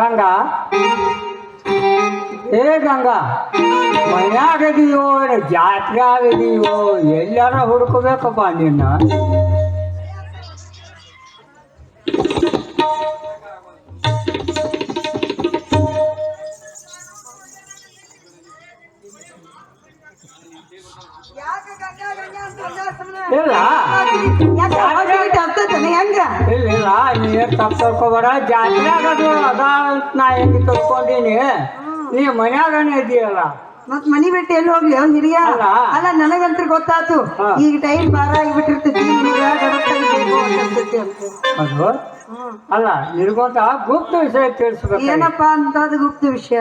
ಗಂಗಾ? ಏ ಗಂಗಾ ಮನ್ಯಾಗದೀಯೋ ಜಾತ್ರೆ ಆಗದೀಯೋ ಎಲ್ಲಾರ ಹುಡ್ಕೋಬೇಕಪ್ಪ ನಿನ್ನ? ಇಲ್ಲ. ಹೆಂಗ? ಇಲ್ಲ ಇಲ್ಲ ನೀ ತಪ್ಪು ತಿಳ್ಕೊಬೇಡ ಜಾತ್ರೆ ಆಗೋದು ಅದ ಅಂತ ನಾ ಹೆಂಗ್ ತಿಳ್ಕೊಂಡೀನಿ. ನೀ ಮನ್ಯಾಗನೇ ಇದೆಯಲ್ಲ? ಮತ್ ಮನಿ ಬಿಟ್ಟು ಎಲ್ಲಿ ಹೋಗ್ಲಿ ಅವ್ನ್ ಹಿರಿಯ? ಅಲ್ಲ. ನನಗಂತ್ರ ಗೊತ್ತಾತು. ಈಗ ಟೈಮ್ ಬಾರ ಆಗಿಬಿಟ್ಟಿರ್ತೈತಿ. ಅದು? ಅಲ್ಲ ನಿನಗೊಂತ ಗುಪ್ತ ವಿಷಯ ತಿಳಿಸ್ಬೇಕು ಏನಪ್ಪ ಅಂತ ಅದು ಗುಪ್ತ ವಿಷಯ?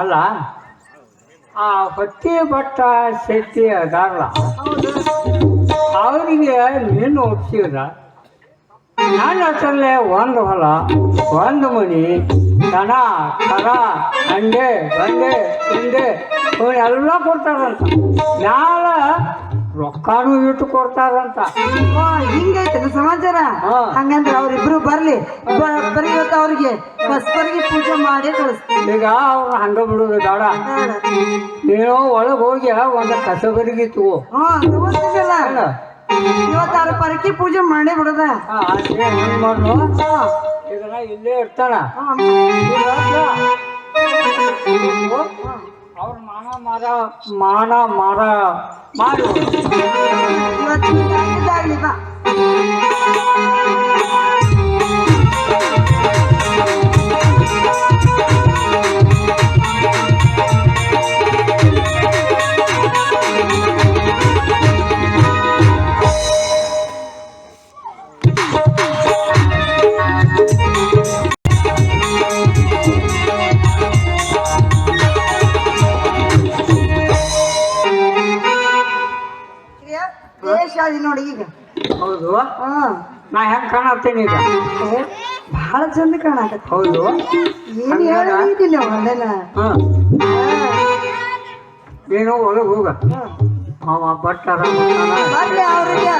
ಅಲ್ಲ ಆ ಹೊತ್ತಿ ಭಟ್ಟ ಶೆಟ್ಟಿ ಅದಾರಲ್ಲ ಅವರಿಗೆ ನೀನು ಒಪ್ಸಿದ್ರ? ನನ್ನ ಹೆಸರಲ್ಲೇ ಒಂದು ಹೊಲ ಒಂದು ಮನಿ ದನ ಕರ ಅಂಡೆ ಬಂಡೆ ತಿಂಡೆ ಎಲ್ಲ ಕೊಡ್ತಾರಂತ. ನಾಳೆ ರೊಕ್ಕಾನು ಇಟ್ಟು ಕೊಡ್ತಾರಂತ. ಹಿಂಗೈತೆ ಸಮಾಚಾರ? ಹಂಗಂದ್ರೆ ಅವ್ರಿಬ್ರು ಬರ್ಲಿ. ಬರಿ ಇವತ್ತು ಅವ್ರಿಗೆ ಬಸ್ಪರಿಗೆ ಪೂಜೆ ಮಾಡಿ ಕಳಿಸ್ತೀನಿ. ಈಗ ಅವ್ರು ಹಂಗ ಬಿಡುದು ಬೇಡ. ನೀನು ಒಳಗೆ ಹೋಗಿ ಒಂದು ಕಸಬರಿಗೆ ತಗೋ ಹಾ ತಗೋತೀನಲ್ಲ. ಅಲ್ಲ ಇವತ್ತು ಅವ್ರ ಪರಕಿ ಪೂಜೆ ಮಾಡಿ ಬಿಡದ. ಇದನ್ನ ಇಲ್ಲೇ ಇರ್ತಾನ ಅವ್ರ ಮಾನ ಮಾರ ಮಾನ ಮಾರ ಮಾಡು. ಇವತ್ತು ನೋಡಿ ಈಗ. ಹೌದು. ಹಾ. ನಾ ಹೆಂಗ್ ಕಾಣತ್ತೇನೆ ಈಗ? ಬಹಳ ಚಂದ ಕಾಣಕತ್ತ. ಹೌದು. ಏನ್ ಹೇಳಿದೀನಿ ಅಲ್ಲೆಲ್ಲ. ಹಾ. ನೀನು ಒಳಗೆ ಹೋಗ. ಅವ ಬಟ್ಟ ಅವ್ರಿಗೆ.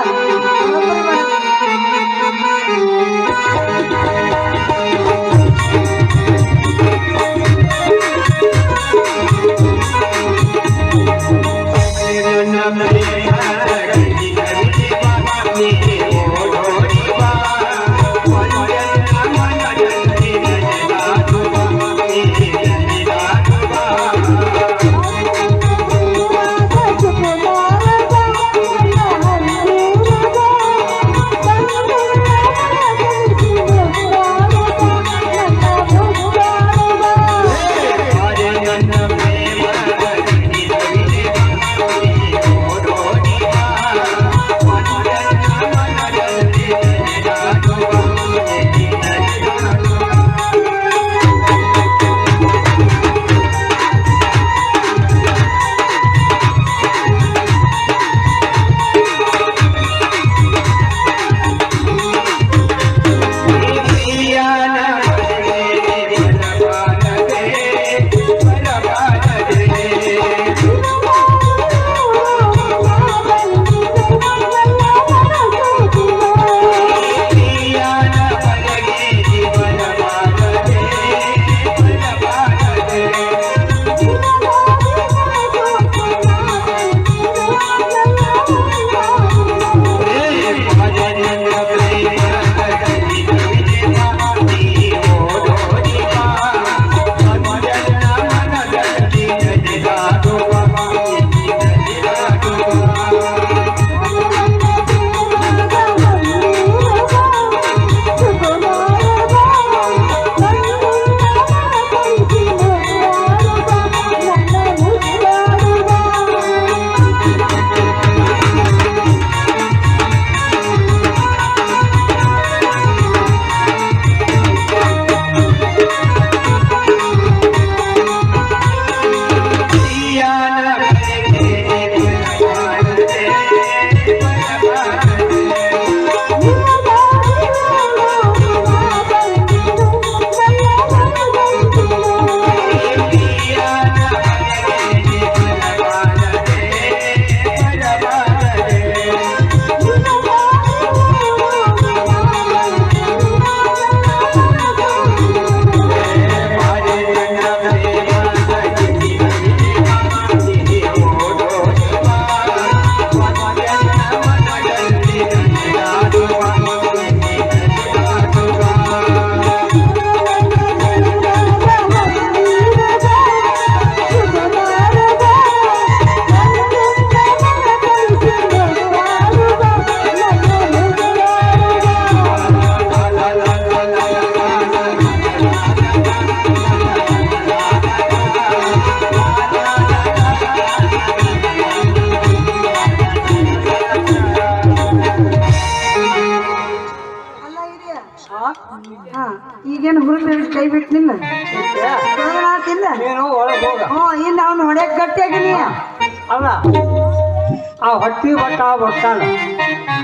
ಹೊಟ್ಟಿ ಬಟ್ಟ ಬರ್ತಾನ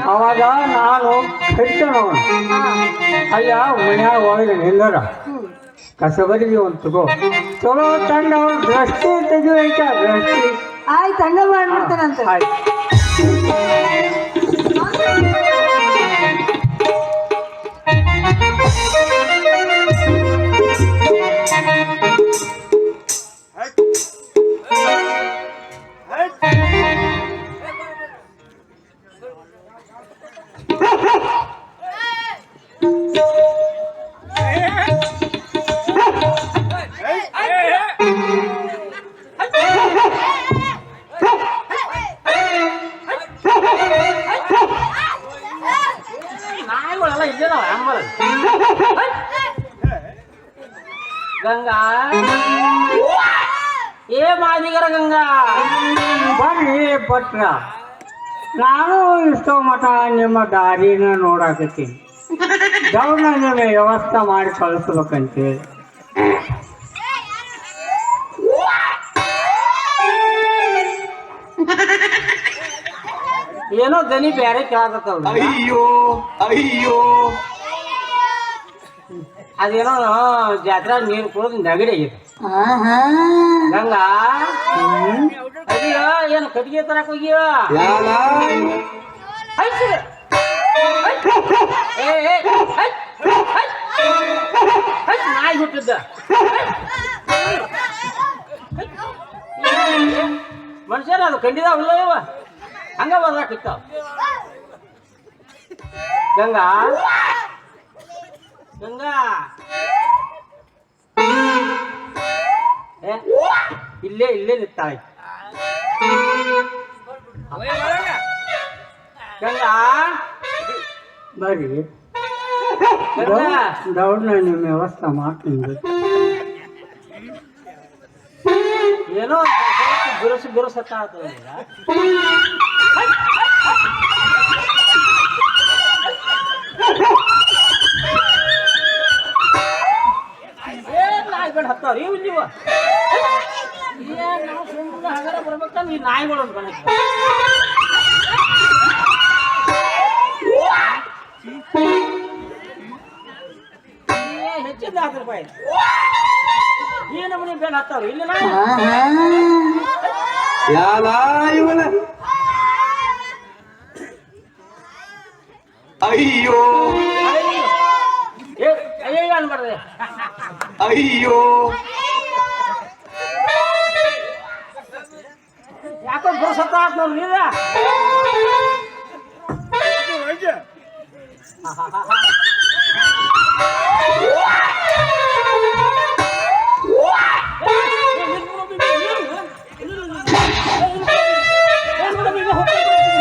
ಅವಾಗ ನಾನು ಕರಿತೇನೆ ಅವನು ಅಯ್ಯ ಮನ್ಯಾಗ ಒಳಗೆ ಕಸ ಕಸಬರಿಗೆ ಒಂದು ತಗೋ. ಚಲೋ ತಂಡ ಅವ್ರ ದೃಷ್ಟಿ ಐತ ದೃಷ್ಟಿ ಆಯ್ತು ಹಂಗ ಮಾಡ್ಬಿಡ್ತಾನಂತ. ಆಯ್ತು. ಏ ಮಾದಿಗರ ಗಂಗಾ ಬರ್ರಿ ಭಟ್ರ ನಾನು ಇಷ್ಟೋ ಮಠ ನಿಮ್ಮ ದಾರಿನ ನೋಡಾಕತ್ತೀನಿ ದೌಡ್ನ ನಿಮ್ಮ ವ್ಯವಸ್ಥೆ ಮಾಡಿ ಕಳಿಸ್ಬೇಕಂತೇಳಿ ಏನೋ ದನಿ ಬ್ಯಾರೆ ಕೇಳಾಕತ್ತವ್ರು ಅಯ್ಯೋ ಅಯ್ಯೋ ಅದೇನೋ ಜಾತ್ರೆ ನೀರು ಕುಡಿದು ನೆಗಡಿ ಆಗೈತೆ ಗಂಗಾ ಅಯ್ಯೋ ಏನು ಕಟ್ಟಿಗೆ ತರಕ್ ಹೋಗಿಯ ನಾಯಿ ಹುಟ್ಟಿದ್ದ ಮನುಷ್ಯರ ಅದು ಕಂಡಿದಾವಲ್ಲ ಇವ ಹಂಗ ಬರ್ಲಾಕಿತ್ತ ಗಂಗಾ ಗಂಗಾ. ಏ, ಇಲ್ಲೇ ಇಲ್ಲೇ ನಿತ್ತಾಯ್ ಗಂಗಾ. ಬರ್ರಿ. ದೌಡ್ನ ನಿಮ್ಮ ವ್ಯವಸ್ಥೆ ಮಾಡ್ತೀನಿ ಏನೋ ಬಿರುಸು ಬಿರುಸು ಹತ್ತಾಗ್ತದೆ ಈಗ. ಹಗರ ಬರ್ಬೇಕಂದ್ರೆ ಈ ನಾಯಿಗಳು ಅಂತ ಕಾಣುತ್ತೆ. ಏ, ಹೆಚ್ಚಿಂದ ಹತ್ತು ರೂಪಾಯಿ ಈ ನಮೂನಿ ಬೇಡ ಹತ್ತಾವ್ರಿ ಇಲ್ಲಿ ನಾಯಿ ಆಹಾ ಯಾಲ ಇವನ ಅಯ್ಯೋ ಅಯ್ಯೋ ಏ ಅಯ್ಯಯ್ಯ ಅನ್ಬಾರ್ದೆ ಅಯ್ಯೋ ನೀವ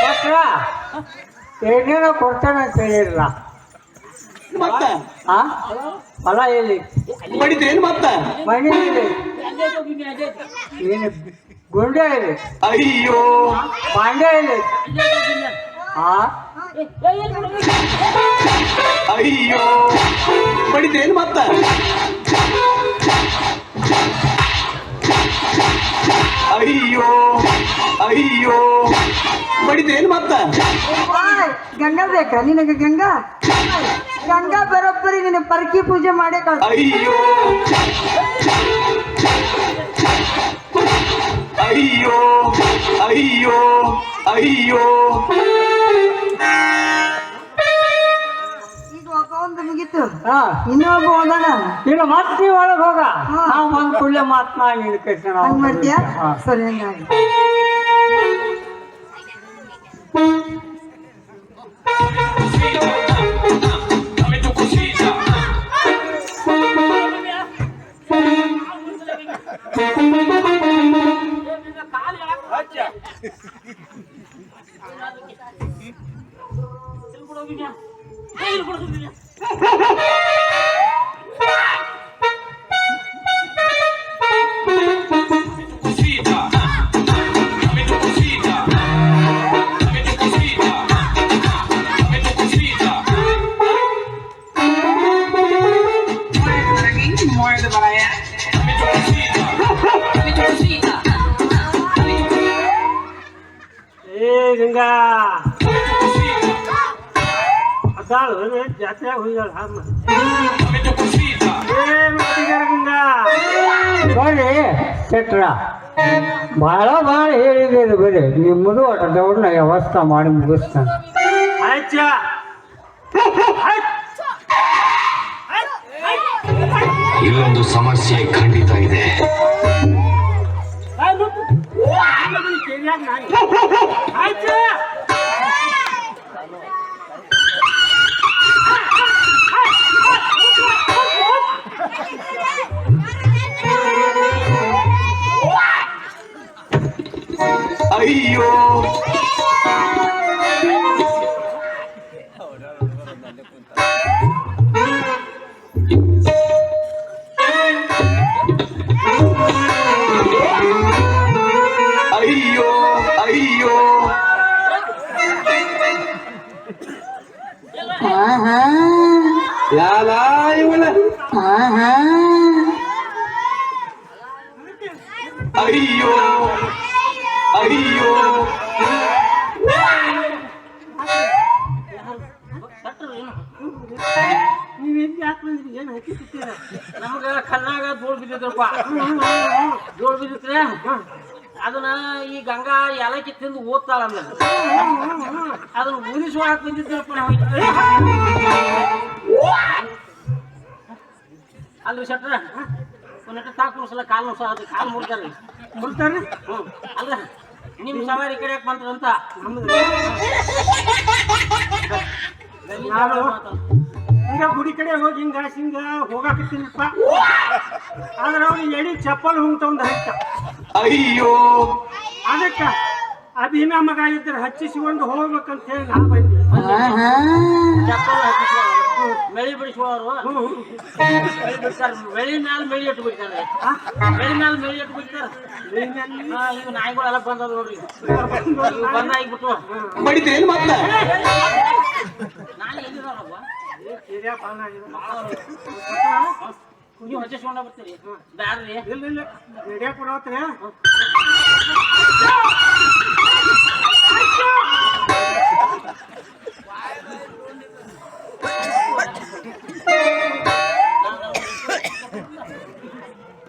ಭಟ್ರ ಏನೇನೋ ಕೊಡ್ತಾನೆ ಅಂತ ಹೇಳಿರಲ್ಲ ಮತ್ತ? ಆ? ಹೊಲ ಎಲ್ಲಿ? ಬಡಿದ್ರೇನು ಮತ್ತ? ಮನೆ ಎಲ್ಲಿ? ನೀನು ಗುಂಡೆ ಇದೆ ಅಯ್ಯೋ. ಬಾಂಡೆ ಇದೆ ಆ? ಅಯ್ಯೋ. ಬಡಿತೇನು ಮತ್ತ? ಅಯ್ಯೋ. ಅಯ್ಯೋ. ಬಡಿತೇನು ಮತ್ತ? ಗಂಗಾ ಬೇಕಾ? ನಿನಗೆ ಗಂಗಾ? ಗಂಗಾ ಬರೋಬ್ಬರಿ ನಿನ್ನ ಪರ್ಕಿ ಪೂಜೆ ಮಾಡೇ ಕಳ್ಸ ಅಯ್ಯೋ. ಅಯ್ಯೋ ಅಯ್ಯೋ ಅಯ್ಯೋ. ಒಂದು ಮುಗೀತು. ಇನ್ನೊಬ್ಬ ಹೋಗೋಣ. ಈಗ ಮತ್ತೆ ಒಳಗೆ ಹೋಗ. ನಾವು ಬಂದು ಕುಳ್ಳೆ ಮಾತನಾಡಿ ಕೃಷ್ಣ ಸರಿ ಹಂಗಾಗಿ ಅದಾಳು ಜಾತ್ರೆಯಾಗ ಹೋಗ್ಯಾಳ ಗಂಗಾ? ಬರ್ರಿ ಶೆಟ್ರ ಭಾಳ ಭಾಳ ಹೇಳಿದ್ದೀರಿ ಬರೀ ನಿಮ್ಮದು ಒಟ್ಟು ದೌಡ್ನ ವ್ಯವಸ್ಥೆ ಮಾಡಿ ಮುಗಿಸ್ತಾನೆ. ಆಯ್ತ ಇಲ್ಲೊಂದು ಸಮಸ್ಯೆ ಖಂಡಿತ ಇದೆ. ಆಯ್ತು. ಅಯ್ಯೋ ಅಯ್ಯೋ ಬಿದ್ದಿತ್ರೆ ಅದನ್ನ ಈ ಗಂಗಾ ಏಲಕ್ಕಿ ತಿಂದು ಓದ್ತಾಳ ಅಂದ ಅದನ್ನ ಉಳಿಸುವಾಕ್ ಬಂದಿದ್ದಪ್ಪ ನಾವು ಅಲ್ರಿ ಶೆಟ್ರ ಒಂದೆಟ್ಟ ತಾಕು ಮುಸಲ ಕಾಲು ಮುಸ ಅದು ಕಾಲು ಮುಡ್ತಾರ್ರಿ ಮುಡ್ತಾರ್ರಿ ಹ್ಞೂ ಅಲ್ಲ ನಿಮ್ಮ ಸವಾರಿ ಕಡೆ ಬಂದ್ರಂತ ನಾನು ಹಿಂಗ ಗುಡಿ ಕಡೆ ಹೋಗಿ ಹಿಂಗ ಹಿಂಗ ಹೋಗಾಕತ್ತೀನಪ್ಪ ಆದ್ರೆ ಅವ್ನು ಎಡಿ ಚಪ್ಪಲ್ ಹುಂಗ್ತವಂದ ಹಚ್ಚ. ಅಯ್ಯೋ. ಅದಕ್ಕ ಅಭಿನ ಮಗ ಇದ್ರೆ ಹಚ್ಚಿಸಿಕೊಂಡು ಹೋಗ್ಬೇಕಂತ ಹೇಳಿ ನಾ ಬಂದೆ. ಚಪ್ಪಲ್ ಹಚ್ಚಿಸುವವರು ಮೆಳಿ ಬಿಡಿಸುವವರು. ಮೆಳಿ ಮ್ಯಾಲ ಮೆಳಿ ಇಟ್ಟು ಬಿಡ್ತಾರೆ. ಮೆಳಿ ಮ್ಯಾಲ ಮೆಳಿ ಇಟ್ಟು ಬಿಡ್ತಾರೆ. ಈಗ ನಾಯಿಗಳೆಲ್ಲ ಬಂದದ ನೋಡ್ರಿ. ಇವು ಬಂದ ಆಗಿಬಿಟ್ಟು ಮತ್ತ ನಾನು ಎಲ್ಲಿದಾರವ್ವ ನೀವು ಹಚ್ಚಿಸ್ಕೊಂಡ ಬರ್ತೀರಿ ಬ್ಯಾಡ್ರಿ. ಇಲ್ಲ ಇಲ್ಲ. ರೆಡಿಯಾಗಿ ಕೊಡತ್ರಿ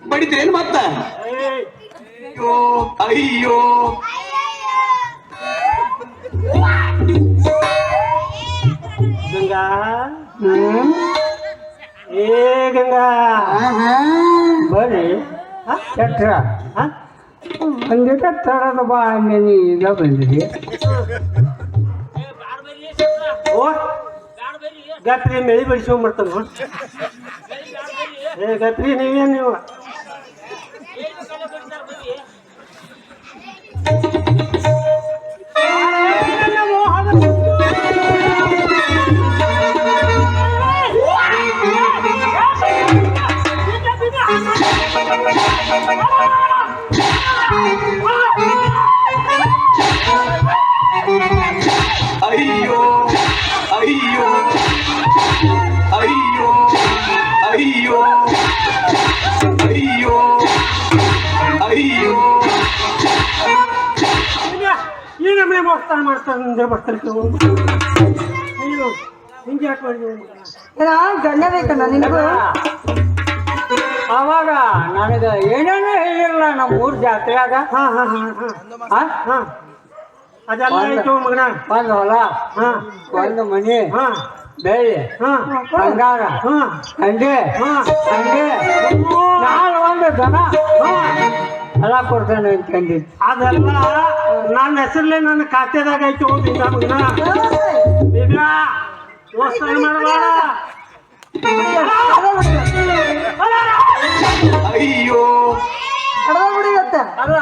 ಬಡಿತೇನ್ ಮತ್ತ? ಅಯ್ಯೋ ಅಯ್ಯೋ. ಗಂಗಾ ಹ್ಮ್ ಏ ಗಂಗಾ ಆಹಾ ಬರ್ರಿ ಶೆಟ್ರ ಒಂದಿಟ ತರದ ಬಾ ಅಂದೇನಿ ಈಗ ಬಂದಿರಿ ಓ ಗಪ್ರಿ ಮೆಳಿ ಬಡಿಸ್ಕೊಂಡ್ ಬರ್ತಾನ ಏ ಗಪ್ರಿ ನೀವೇನ್ ನೀವು ಅಯ್ಯೋ ಅಯ್ಯೋ ಅಯ್ಯೋ ಅಯ್ಯೋ ಅಯ್ಯೋ ಅಯ್ಯೋ. ಈ ನಮ್ಮನೆ ಮಾಡ್ತಾನೆ ಮುಂದೆ ಬರ್ತಾರೆ ನೀನು ಹಿಂಗೆ ಯಾಕೆ ಮಾಡಿದ್ವಿ ಗಂಡ ಬೇಕಣ್ಣ ನಿನಗೂ? ಅವಾಗ ನನಗೆ ಏನೇನೋ ಹೇಳಿರಲ್ಲ ನಮ್ಮ ಊರ್ ಜಾತ್ರೆಯಾಗ ಹಾ ಹಾ ಹಾ ಹಾ. ಆ? ಹಾ. ಅದೆಲ್ಲ ಆಯ್ತು ಮಗನ? ಒಂದು ಹೊಲ ಹಾ. ಒಂದು ಮನೆ. ಹಾ. ಬೆಳ್ಳಿ ಹಾ. ಬಂಗಾರ. ಹಾ. ಹಂಗೆ ಹಾ. ಹಂಗೆ ನಾನು ಒಂದು ದನ. ಎಲ್ಲ ಕೊಡ್ತೇನೆ ಅಂತಂದಿದ್ದು ಅದೆಲ್ಲ ನನ್ನ ಹೆಸರಲ್ಲೇ ನನ್ನ ಖಾತೆದಾಗ ಐತಿ ಹೋಗಿ ಮಗನ. ಮಾಡಬೇಡ ಅಯ್ಯೋ. ಅಲ್ಲ.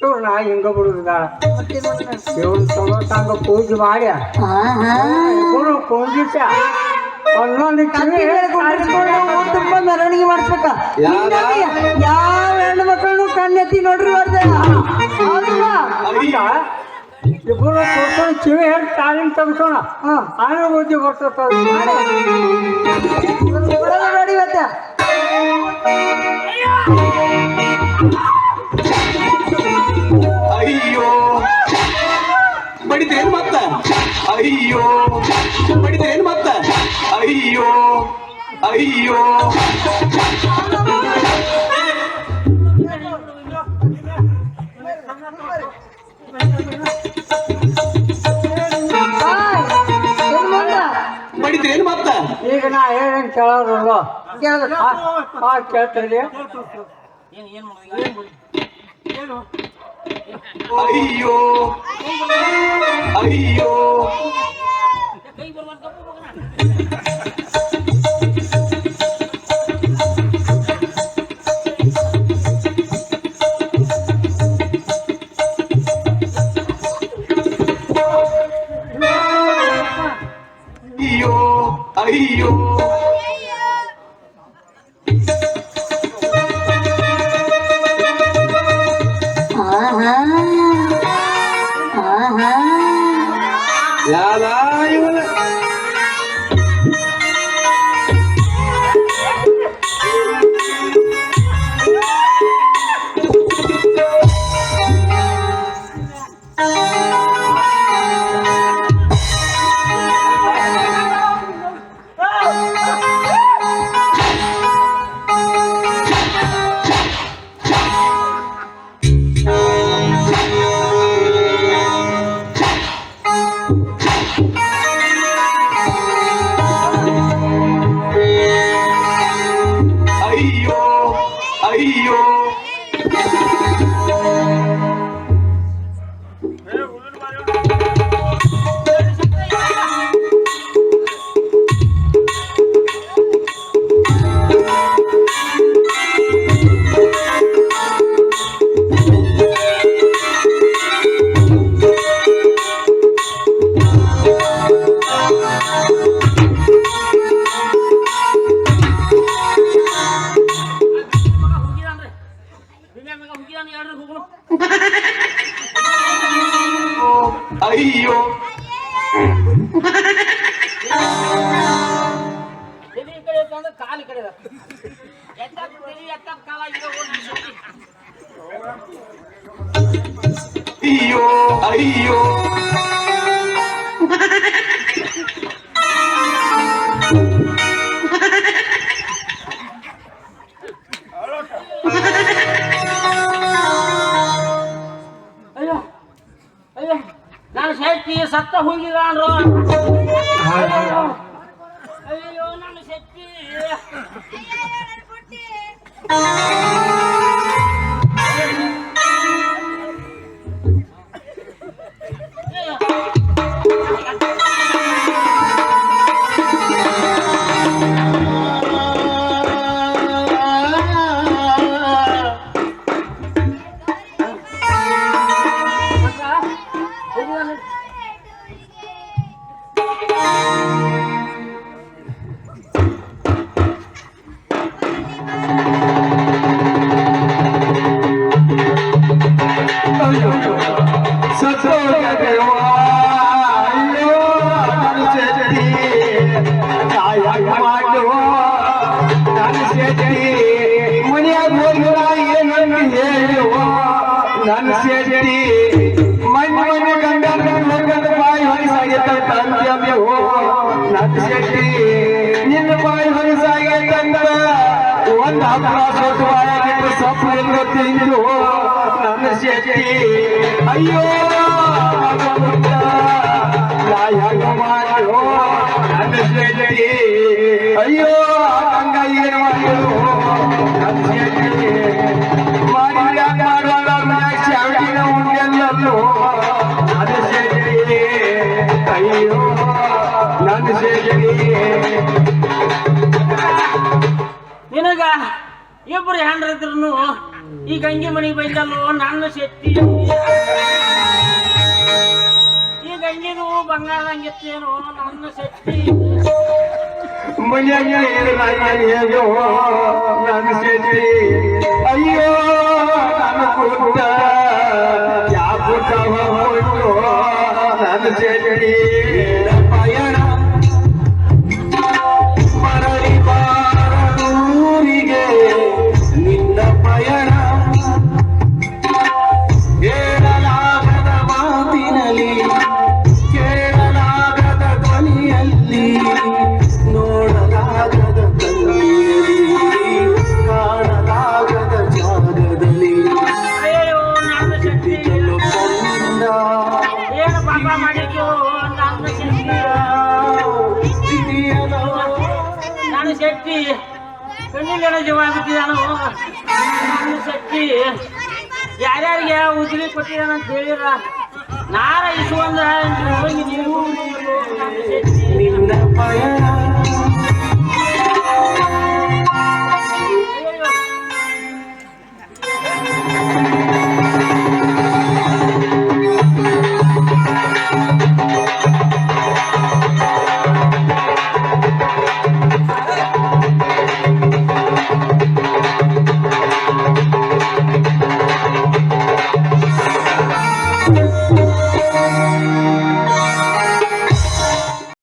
ಇವ್ರು ನಾ ಹಿಂಗ ಬಿಡುದಿದ್ದಾಳ ಇವ್ರು ತಗೋತಂಗ ಪೂಜೆ ಮಾಡ್ಯ ಇವ್ರು ಕುಂದಿಸ ಒಂದೊಂದು ತುಂಬ ಮೆರವಣಿಗೆ ಮಾಡಿಸ್ಬೇಕ. ಯಾವ ಹೆಣ್ಣು ಮಕ್ಕಳನ್ನು ಕಣ್ಣೆತ್ತಿ ನೋಡ್ರಿ? ಹಂಗ ಇಬ್ಬರು ಕೂತ್ಕೊಂಡು ಕಿವಿ ಹೇಳಿ ತಾಲಿಮ್ ತೆಗೆಸೋಣ ಆಮೇಲೆ ಬುದ್ಧಿ ಬರ್ತದ ನೋಡಿ ಅಯ್ಯೋ ಬಡಿತೇನ್ ಮತ್ತ ಅಯ್ಯೋ ಬಡಿತೇನ್ ಮತ್ತ ಅಯ್ಯೋ ಅಯ್ಯೋ ಈಗ ನಾ ಹೇಳಂಗೆ ಕೇಳೋದು ಕೇಳಿದ್ರೆ ಹಾಂ ಕೇಳ್ತೀರಿ ಏನು ಏನು ಏನು ಅಯ್ಯೋ. ಅಯ್ಯೋ. ಕೈ ಸತ್ತ ಹೋಗಿದ ಅಯ್ಯೋ ನನ್ನ ಶಕ್ತಿ. ನನಗ ಇಬ್ರು ಹೆಣ್ರಿದ್ರು ಈ ಗಂಗಿ ಮನೆಗೆ ಬೈದಲ್ಲೋ ನನ್ನ ಶಕ್ತಿ ಈ ಗಂಗಿದು ಬಂಗಾರದಂಗಿತ್ತೇನೋ ನನ್ನ ಶಕ್ತಿ ಮನೆಯ ನನ್ನ ಶಕ್ತಿ ಅಯ್ಯೋ ಕಣ್ಣಿಲ್ಲೇನೋ ಜೀವ ಆಗ್ಬಿಟ್ಟಿದ್ದಾನು ಶಕ್ತಿ. ಯಾರ್ಯಾರಿಗೆ ಉದ್ರಿ ಕೊಟ್ಟಿದಾನಂತ ಹೇಳಿರ ನಾರ ಇಸುವಂದ ಹೋಗಿ ನೀವು ಪಯಣ.